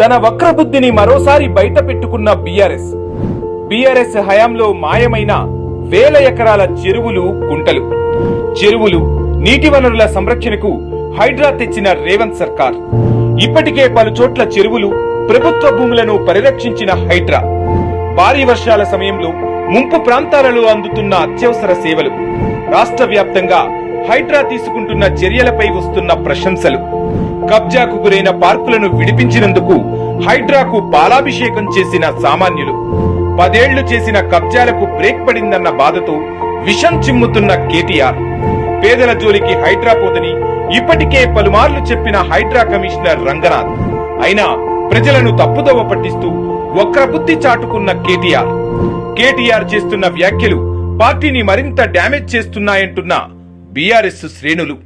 తన వక్రబుద్ధిని మరోసారి బయట పెట్టుకున్న బీఆర్ఎస్. బీఆర్ఎస్ హయాంలో మాయమైన వేల ఎకరాల చెరువులు కుంటలు చెరువులు నీటి వనరుల సంరక్షణకు హైడ్రా తెచ్చిన రేవంత్ సర్కార్. ఇప్పటికే పలుచోట్ల చెరువులు ప్రభుత్వ భూములను పరిరక్షించిన హైడ్రా. భారీ వర్షాల సమయంలో ముంపు ప్రాంతాలలో అందుతున్న అత్యవసర సేవలు. రాష్ట్ర వ్యాప్తంగా హైడ్రా తీసుకుంటున్న చర్యలపై వస్తున్న ప్రశంసలు. కబ్జాకు గురైన పార్కులను విడిపించినందుకు హైడ్రాకు పాలాభిషేకం చేసిన సామాన్యులు. పదేళ్ళు చేసిన కబ్జాలకు బ్రేక్ పడిందన్న బాధతో విషం చిమ్ముతున్న కేటీఆర్. పేదల జోలికి హైడ్రా పోదని ఇప్పటికే పలుమార్లు చెప్పిన హైడ్రా కమిషనర్ రంగనాథ్. అయినా ప్రజలను తప్పుదోవ పట్టిస్తూ వక్రబుద్ధి చాటుకున్న కేటీఆర్. కేటీఆర్ చేస్తున్న వ్యాఖ్యలు పార్టీని మరింత డ్యామేజ్ చేస్తున్నాయంటున్న బీఆర్ఎస్ శ్రేణులు.